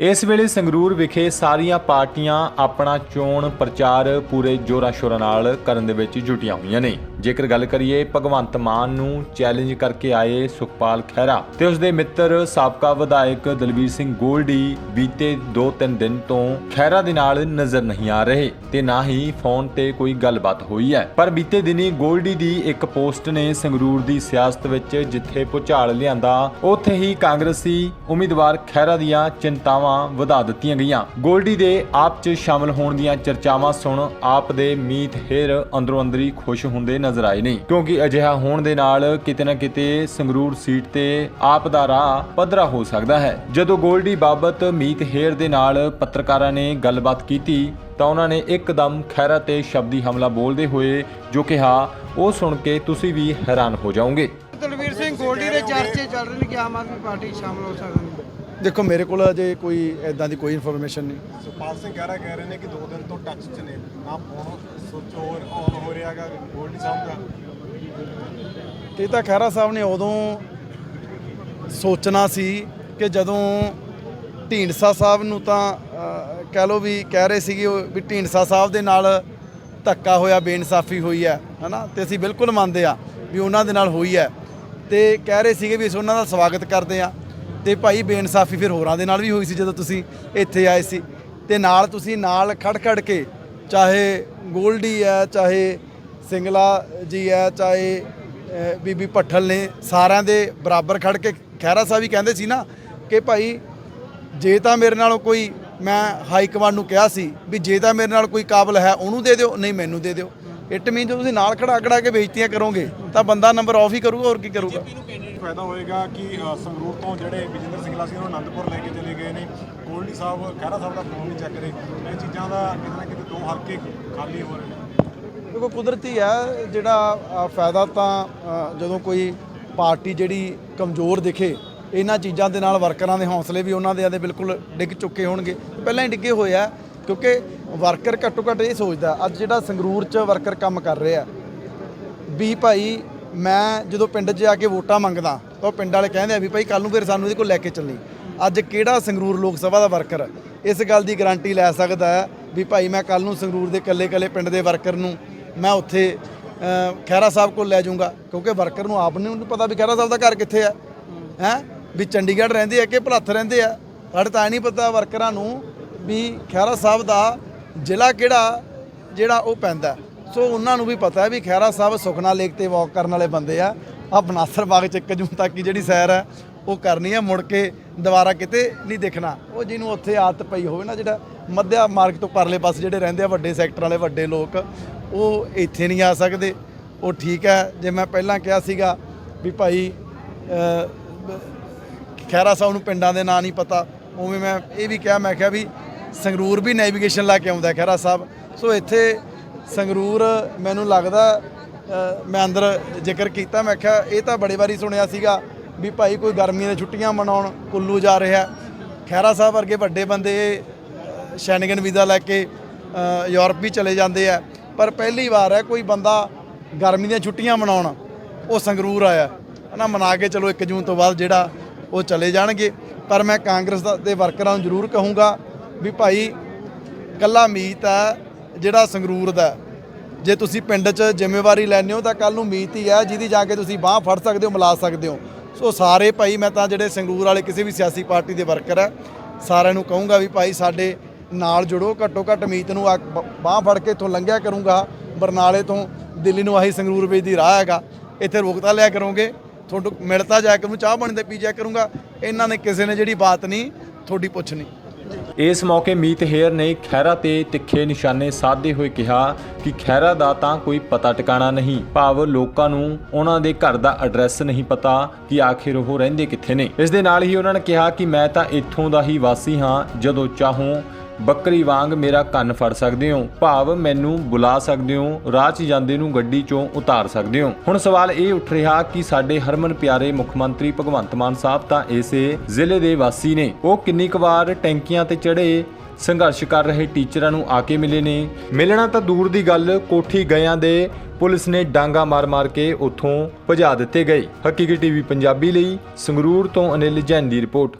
ਇਸ ਵੇਲੇ ਸੰਗਰੂਰ ਵਿਖੇ ਸਾਰੀਆਂ ਪਾਰਟੀਆਂ ਆਪਣਾ ਚੋਣ ਪ੍ਰਚਾਰ ਪੂਰੇ ਜੋਰਾਂ ਸ਼ੋਰਾਂ ਨਾਲ ਕਰਨ ਦੇ ਵਿੱਚ ਜੁਟੀਆਂ ਹੋਈਆਂ ਨੇ। ਜੇਕਰ ਗੱਲ ਕਰੀਏ, ਭਗਵੰਤ ਮਾਨ ਨੂੰ ਚੈਲੰਜ ਕਰਕੇ ਆਏ ਸੁਖਪਾਲ ਖਹਿਰਾ ਤੇ ਉਸ ਦੇ ਮਿੱਤਰ ਸਾਬਕਾ ਵਿਧਾਇਕ ਦਲਬੀਰ ਸਿੰਘ ਗੋਲਡੀ ਬੀਤੇ 2-3 ਦਿਨ ਤੋਂ ਖਹਿਰਾ ਦੇ ਨਾਲ ਨਜ਼ਰ ਨਹੀਂ ਆ ਰਹੇ ਤੇ ਨਾ ਹੀ ਫੋਨ ਤੇ ਕੋਈ ਗੱਲਬਾਤ ਹੋਈ ਹੈ। ਪਰ ਬੀਤੇ ਦਿਨੀ ਗੋਲਡੀ ਦੀ ਇੱਕ ਪੋਸਟ ਨੇ ਸੰਗਰੂਰ ਦੀ ਸਿਆਸਤ ਵਿੱਚ ਜਿੱਥੇ ਭੁਚਾਲ ਲਿਆਂਦਾ, ਉੱਥੇ ਹੀ ਕਾਂਗਰਸੀ ਉਮੀਦਵਾਰ ਖਹਿਰਾ ਦੀਆਂ ਚਿੰਤਾਵਾਂ ਵਧਾ ਦਿੱਤੀਆਂ ਗਈਆਂ। ਗੋਲਡੀ ਦੇ ਆਪ 'ਚ ਸ਼ਾਮਲ ਹੋਣ ਦੀਆਂ ਚਰਚਾਵਾਂ ਸੁਣ ਆਪ ਦੇ ਮੀਤ ਹੇਰ ਅੰਦਰੋਂ ਅੰਦਰੀ ਖੁਸ਼ ਹੁੰਦੇ ਨਜ਼ਰ ਆਏ ਨੇ। ਕਿਉਂਕਿ ਅਜਿਹਾ ਹੋਣ ਦੇ ਨਾਲ ਕਿਤੇ ਨਾ ਕਿਤੇ ਸੰਗਰੂਰ ਸੀਟ ਤੇ ਆਪ ਦਾ ਰਾਹ ਪੱਧਰਾ ਹੋ ਸਕਦਾ ਹੈ। ਜਦੋਂ ਗੋਲਡੀ ਬਾਬਤ ਮੀਤ ਹੇਰ ਦੇ ਨਾਲ ਪੱਤਰਕਾਰਾਂ ਨੇ ਗੱਲਬਾਤ ਕੀਤੀ, ਤਾਂ ਉਹਨਾਂ ਨੇ ਇੱਕਦਮ ਖੈਰਾ ਤੇ ਸ਼ਬਦੀ ਹਮਲਾ ਬੋਲਦੇ ਹੋਏ ਜੋ ਕਿਹਾ, ਉਹ ਸੁਣ ਕੇ ਤੁਸੀਂ ਵੀ ਹੈਰਾਨ ਹੋ ਜਾਓਗੇ। ਦਲਵੀਰ ਸਿੰਘ, ਗੋਲਡੀ ਦੇ ਚਰਚੇ ਚੱਲ ਰਹੇ ਨੇ ਕਿ ਆਮ ਆਦਮੀ ਪਾਰਟੀ ਸ਼ਾਮਲ ਹੋ ਸਕਦੇ ਨੇ ਦੇਖੋ ਮੇਰੇ ਕੋਲ ਅਜੇ ਕੋਈ ਐਦਾਂ ਦੀ ਕੋਈ ਇਨਫੋਰਮੇਸ਼ਨ ਨਹੀਂ। ਸੁਪਾਲ ਸਿੰਘ ਕਹਿ ਕਹਿ ਰਹੇ ਨੇ ਕਿ ਦੋ ਦਿਨ ਤੋਂ ਟੱਚ 'ਚ ਨੇ। ਨਾ ਫੋਨ ਸੁੱਚ ਹੋਰ ਆਨ ਹੋ ਰਿਹਾਗਾ ਗੋਲਡੀ ਸਾਹਿਬ ਦਾ ਇਹ ਤਾਂ ਖਹਿਰਾ ਸਾਹਿਬ ਨੇ ਉਦੋਂ ਸੋਚਣਾ ਸੀ ਕਿ ਜਦੋਂ ਢੀਂਡਸਾ ਸਾਹਿਬ ਨੂੰ ਤਾਂ ਕਹਿ ਲੋ ਵੀ ਕਹਿ ਰਹੇ ਸੀਗੇ ਉਹ ਵੀ ਢੀਂਡਸਾ ਸਾਹਿਬ ਦੇ ਨਾਲ ਧੱਕਾ ਹੋਇਆ ਬੇਇਨਸਾਫੀ ਹੋਈ ਹੈ ਹਨਾ? ਤੇ ਅਸੀਂ ਬਿਲਕੁਲ ਮੰਨਦੇ ਆ ਵੀ ਉਹਨਾਂ ਦੇ ਨਾਲ ਹੋਈ ਹੈ। ਤੇ ਕਹਿ ਰਹੇ ਸੀਗੇ ਵੀ ਅਸੀਂ ਉਹਨਾਂ ਦਾ ਸਵਾਗਤ ਕਰਦੇ ਆ ਤੇ ਭਾਈ ਬੇਇਨਸਾਫੀ ਫਿਰ ਹੋਰਾਂ ਦੇ ਨਾਲ ਵੀ ਹੋਈ ਸੀ ਜਦੋਂ ਤੁਸੀਂ ਇੱਥੇ ਆਏ ਸੀ। ਤੇ ਨਾਲ ਤੁਸੀਂ ਨਾਲ ਖੜ ਖੜ ਕੇ ਚਾਹੇ ਗੋਲਡੀ ਹੈ, ਚਾਹੇ ਸਿੰਗਲਾ ਜੀ ਹੈ, ਚਾਹੇ ਬੀਬੀ ਭੱਠਲ ਨੇ, ਸਾਰਿਆਂ ਦੇ ਬਰਾਬਰ ਖੜ ਕੇ ਖਹਿਰਾ ਸਾਹਿਬ ਵੀ ਕਹਿੰਦੇ ਸੀ ਨਾ ਕਿ ਭਾਈ ਜੇ ਤਾਂ ਮੇਰੇ ਨਾਲੋਂ ਕੋਈ ਮੈਂ ਹਾਈ ਕਮਾਂਡ ਨੂੰ ਕਿਹਾ ਸੀ ਵੀ ਜੇ ਤਾਂ ਮੇਰੇ ਨਾਲ ਕੋਈ ਕਾਬਲ ਹੈ, ਉਹਨੂੰ ਦੇ ਦਿਓ, ਨਹੀਂ ਮੈਨੂੰ ਦੇ ਦਿਓ। ਇਟ ਮੀਨ ਜੇ ਤੁਸੀਂ ਨਾਲ ਖੜਾ ਖੜਾ ਕੇ ਬੇਇੱਜ਼ਤੀਆਂ ਕਰੋਗੇ ਤਾਂ ਬੰਦਾ ਨੰਬਰ ਆਫ ਹੀ ਕਰੂਗਾ ਹੋਰ ਕੀ ਕਰੂਗਾ? ਫਾਇਦਾ ਹੋਏਗਾ ਕਿ ਅ, ਸੰਗਰੂਰ ਤੋਂ ਜਿਹੜੇ ਵਿਜੇਂਦਰ ਸਿੰਘਲਾ ਸੀ ਉਹਨੂੰ ਅਨੰਦਪੁਰ ਲੈ ਕੇ ਚਲੇ ਗਏ ਨੇ? ਗੋਲਡੀ ਸਾਹਿਬ ਖਹਿਰਾ ਸਾਹਿਬ ਦਾ ਫੋਨ ਨਹੀਂ ਚੱਕ ਰਹੇ। ਇਹ ਚੀਜ਼ਾਂ ਦਾ ਕਿਤੇ ਨਾ ਕਿਤੇ ਦੋ ਹਲਕੇ ਖਾਲੀ ਹੋ ਰਹੇ ਨੇ। ਦੇਖੋ ਕੁਦਰਤੀ ਹੈ ਜਿਹੜਾ ਅ, ਫਾਇਦਾ ਤਾਂ ਅ, ਜਦੋਂ ਕੋਈ ਪਾਰਟੀ ਜਿਹੜੀ ਕਮਜ਼ੋਰ ਦਿਖੇ ਇਹਨਾਂ ਚੀਜ਼ਾਂ ਦੇ ਨਾਲ ਵਰਕਰਾਂ ਦੇ ਹੌਸਲੇ ਵੀ ਉਹਨਾਂ ਦੇ ਆਦੇ ਬਿਲਕੁਲ ਡਿੱਗ ਚੁੱਕੇ ਹੋਣਗੇ। ਪਹਿਲਾਂ ਹੀ ਡਿੱਗੇ ਹੋਏ ਆ ਕਿਉਂਕਿ ਵਰਕਰ ਘੱਟੋ ਘੱਟ ਇਹ ਸੋਚਦਾ ਅੱਜ ਜਿਹੜਾ ਸੰਗਰੂਰ 'ਚ ਵਰਕਰ ਕੰਮ ਕਰ ਰਿਹਾ ਵੀ ਭਾਈ ਮੈਂ ਜਦੋਂ ਪਿੰਡ 'ਚ ਆ ਕੇ ਵੋਟਾਂ ਮੰਗਦਾ ਤਾਂ ਉਹ ਪਿੰਡ ਵਾਲੇ ਕਹਿੰਦੇ ਆ ਵੀ ਭਾਈ ਕੱਲ ਨੂੰ ਫਿਰ ਸਾਨੂੰ ਇਹਦੇ ਕੋਲ ਲੈ ਕੇ ਚੱਲੀ ਅੱਜ ਕਿਹੜਾ ਸੰਗਰੂਰ ਲੋਕ ਸਭਾ ਦਾ ਵਰਕਰ ਇਸ ਗੱਲ ਦੀ ਗਾਰੰਟੀ ਲੈ ਸਕਦਾ ਹੈ ਵੀ ਭਾਈ ਮੈਂ ਕੱਲ ਨੂੰ ਸੰਗਰੂਰ ਦੇ ਇਕੱਲੇ-ਇਕੱਲੇ ਪਿੰਡ ਦੇ ਵਰਕਰ ਨੂੰ ਮੈਂ ਉੱਥੇ ਅ, ਖਹਿਰਾ ਸਾਹਿਬ ਕੋਲ ਲੈ ਜਾਊਂਗਾ ਕਿਉਂਕਿ ਵਰਕਰ ਨੂੰ ਆਪ ਨੂੰ ਨਹੀਂ ਪਤਾ ਵੀ ਖਹਿਰਾ ਸਾਹਿਬ ਦਾ ਘਰ ਕਿੱਥੇ ਹੈ ਹੈ? ਵੀ ਚੰਡੀਗੜ੍ਹ ਰਹਿੰਦੇ ਆ ਕਿ ਭਲੱਥ ਰਹਿੰਦੇ ਆ? ਸਾਡੇ ਤਾਂ ਇਹ ਨਹੀਂ ਪਤਾ ਵਰਕਰਾਂ ਨੂੰ ਵੀ ਖਹਿਰਾ ਸਾਹਿਬ ਦਾ ਜ਼ਿਲ੍ਹਾ ਕਿਹੜਾ ਜਿਹੜਾ ਉਹ ਪੈਂਦਾ। ਸੋ ਉਹਨਾਂ ਨੂੰ ਵੀ ਪਤਾ ਵੀ ਖਹਿਰਾ ਸਾਹਿਬ ਸੁਖਨਾ ਲੇਕ ਤੇ ਵਾਕ ਕਰਨ ਵਾਲੇ ਬੰਦੇ ਆ। ਆ ਬਨਾਸਰ ਬਾਗ ਚ 1 ਜੂਨ ਤੱਕ ਦੀ ਜਿਹੜੀ ਸੈਰ ਹੈ ਉਹ ਕਰਨੀ ਹੈ। ਮੁੜ ਕੇ ਦੁਬਾਰਾ ਕਿਤੇ ਨਹੀਂ ਦੇਖਣਾ। ਉਹ ਜਿਹਨੂੰ ਉੱਥੇ ਆਦਤ ਪਈ ਹੋਵੇ ਨਾ ਜਿਹੜਾ ਮੱਧਿਆ ਮਾਰਗ ਤੋਂ ਪਰਲੇ ਪਾਸੇ ਜਿਹੜੇ ਰਹਿੰਦੇ ਆ ਵੱਡੇ ਸੈਕਟਰ ਵਾਲੇ ਵੱਡੇ ਲੋਕ ਉਹ ਇੱਥੇ ਨਹੀਂ ਆ ਸਕਦੇ। ਉਹ ਠੀਕ ਹੈ। ਜੇ ਮੈਂ ਪਹਿਲਾਂ ਕਿਹਾ ਸੀਗਾ ਵੀ ਭਾਈ ਅ, ਖੈਰਾ ਸਾਹਿਬ ਨੂੰ ਪਿੰਡਾਂ ਦੇ ਨਾਂ ਨਹੀਂ ਪਤਾ ਉਵੇਂ ਮੈਂ ਇਹ ਵੀ ਕਿਹਾ ਮੈਂ ਕਿਹਾ ਵੀ ਸੰਗਰੂਰ ਵੀ ਨੈਵੀਗੇਸ਼ਨ ਲਾ ਕੇ ਆਉਂਦਾ ਖਹਿਰਾ ਸਾਹਿਬ। ਸੋ ਇੱਥੇ ਸੰਗਰੂਰ ਮੈਨੂੰ ਲੱਗਦਾ ਮੈਂ ਅੰਦਰ ਜ਼ਿਕਰ ਕੀਤਾ ਮੈਂ ਕਿਹਾ ਇਹ ਤਾਂ ਬੜੀ ਵਾਰੀ ਸੁਣਿਆ ਸੀਗਾ ਵੀ ਭਾਈ ਕੋਈ ਗਰਮੀ ਦੀਆਂ ਛੁੱਟੀਆਂ ਮਨਾਉਣ ਕੁੱਲੂ ਜਾ ਰਿਹਾ ਖਹਿਰਾ ਸਾਹਿਬ ਵਰਗੇ ਵੱਡੇ ਬੰਦੇ ਅ, ਸ਼ੈਨਗਨ ਵੀਜ਼ਾ ਲੈ ਕੇ ਯੂਰਪ ਵੀ ਚਲੇ ਜਾਂਦੇ ਆ। ਪਰ ਪਹਿਲੀ ਵਾਰ ਹੈ ਕੋਈ ਬੰਦਾ ਗਰਮੀ ਦੀਆਂ ਛੁੱਟੀਆਂ ਮਨਾਉਣ ਉਹ ਸੰਗਰੂਰ ਆਇਆ। ਹਨਾ ਮਨਾ ਕੇ ਚਲੋ 1 ਜੂਨ ਤੋਂ ਬਾਅਦ ਜਿਹੜਾ ਉਹ ਚਲੇ ਜਾਣਗੇ। ਪਰ ਮੈਂ ਕਾਂਗਰਸ ਦਾ ਦੇ ਵਰਕਰਾਂ ਨੂੰ ਜ਼ਰੂਰ ਕਹੂੰਗਾ। ਵੀ ਭਾਈ ਕੱਲਾ ਮੀਤ ਹੈ, ਜਿਹੜਾ ਸੰਗਰੂਰ ਦਾ ਜੇ ਤੁਸੀਂ ਪਿੰਡ 'ਚ ਜ਼ਿੰਮੇਵਾਰੀ ਲੈਂਦੇ ਹੋ ਤਾਂ ਕੱਲ ਨੂੰ ਮੀਤ ਹੀ ਹੈ, ਜਿਹਦੀ ਜਾ ਕੇ ਤੁਸੀਂ ਬਾਹ ਫੜ ਸਕਦੇ ਹੋ, ਮਿਲਾ ਸਕਦੇ ਹੋ। ਸੋ ਸਾਰੇ ਭਾਈ, ਮੈਂ ਤਾਂ ਜਿਹੜੇ ਸੰਗਰੂਰ ਵਾਲੇ ਕਿਸੇ ਵੀ ਸਿਆਸੀ ਪਾਰਟੀ ਦੇ ਵਰਕਰ ਹੈ, ਸਾਰਿਆਂ ਨੂੰ ਕਹੂੰਗਾ ਵੀ ਭਾਈ ਸਾਡੇ ਨਾਲ ਜੁੜੋ, ਘੱਟੋ ਘੱਟ ਮੀਤ ਨੂੰ ਬਾਹ ਫੜ ਕੇ ਇੱਥੋਂ ਲੰਘਿਆ ਕਰੂੰਗਾ। ਬਰਨਾਲੇ ਤੋਂ ਦਿੱਲੀ ਨੂੰ ਆਹੀ ਸੰਗਰੂਰ ਵੇਚ ਦੀ ਰਾਹ ਹੈਗਾ। ਇੱਥੇ ਰੋਕਤਾ ਲਿਆ ਕਰੋਗੇ। ਤੁਹਾਨੂੰ ਮਿਲਤਾ ਜਾਇਆ ਕਰੂੰ, ਚਾਹ ਪਾਣੀ ਤੇ ਪੀ ਜਾਇਆ ਕਰੂੰਗਾ। ਇਹਨਾਂ ਨੇ ਕਿਸੇ ਨੇ ਜਿਹੜੀ ਬਾਤ ਨਹੀਂ, ਤੁਹਾਡੀ ਪੁੱਛਣੀ। ਇਸ ਮੌਕੇ ਮੀਤ ਹੇਅਰ ਨੇ ਖਹਿਰਾ ਤੇ ਤਿੱਖੇ ਨਿਸ਼ਾਨੇ ਸਾਧਦੇ ਹੋਏ ਕਿਹਾ ਕਿ ਖਹਿਰਾ ਦਾ ਤਾਂ ਕੋਈ ਪਤਾ ਟਿਕਾਣਾ ਨਹੀਂ, ਭਾਵ ਲੋਕਾਂ ਨੂੰ ਉਹਨਾਂ ਦੇ ਘਰ ਦਾ ਐਡਰੈਸ ਨਹੀਂ ਪਤਾ ਕਿ ਆਖਿਰ ਉਹ ਰਹਿੰਦੇ ਕਿੱਥੇ ਨੇ। ਇਸ ਦੇ ਨਾਲ ਹੀ ਉਹਨਾਂ ਨੇ ਕਿਹਾ ਕਿ ਮੈਂ ਤਾਂ ਇੱਥੋਂ ਦਾ ਹੀ ਵਾਸੀ ਹਾਂ, ਜਦੋਂ ਚਾਹੋ ਬੱਕਰੀ ਵਾਂਗ ਮੇਰਾ ਕੰਨ ਫੜ ਸਕਦੇ ਹੋ? ਭਾਵ ਮੈਨੂੰ ਬੁਲਾ ਸਕਦੇ ਹੋ, ਰਾਹ 'ਚ ਜਾਂਦੇ ਨੂੰ ਗੱਡੀ 'ਚੋਂ ਉਤਾਰ ਸਕਦੇ ਹੋ। ਹੁਣ ਸਵਾਲ ਇਹ ਉੱਠ ਰਿਹਾ ਕਿ ਸਾਡੇ ਹਰਮਨ ਪਿਆਰੇ ਮੁੱਖ ਮੰਤਰੀ ਭਗਵੰਤ ਮਾਨ ਸਾਹਿਬ ਤਾਂ ਇਸੇ ਜ਼ਿਲ੍ਹੇ ਦੇ ਵਾਸੀ ਨੇ। ਉਹ ਕਿੰਨੀ ਕੁ ਵਾਰ ਟੈਂਕੀਆਂ ਤੇ ਚੜ੍ਹੇ, ਸੰਘਰਸ਼ ਕਰ ਰਹੇ ਟੀਚਰਾਂ ਨੂੰ ਆ ਕੇ ਮਿਲੇ ਨੇ। ਮਿਲਣਾ ਤਾਂ ਦੂਰ ਦੀ ਗੱਲ, ਕੋਠੀ ਗਿਆਂ ਦੇ ਪੁਲਿਸ ਨੇ ਡਾਂਗਾ ਮਾਰ-ਮਾਰ ਕੇ ਉੱਥੋਂ ਭਜਾ ਦਿੱਤੇ ਗਏ। ਹਕੀਕੀ ਟੀਵੀ ਪੰਜਾਬੀ ਲਈ ਸੰਗਰੂਰ ਤੋਂ ਅਨਿਲ ਜੈਨ ਦੀ ਰਿਪੋਰਟ।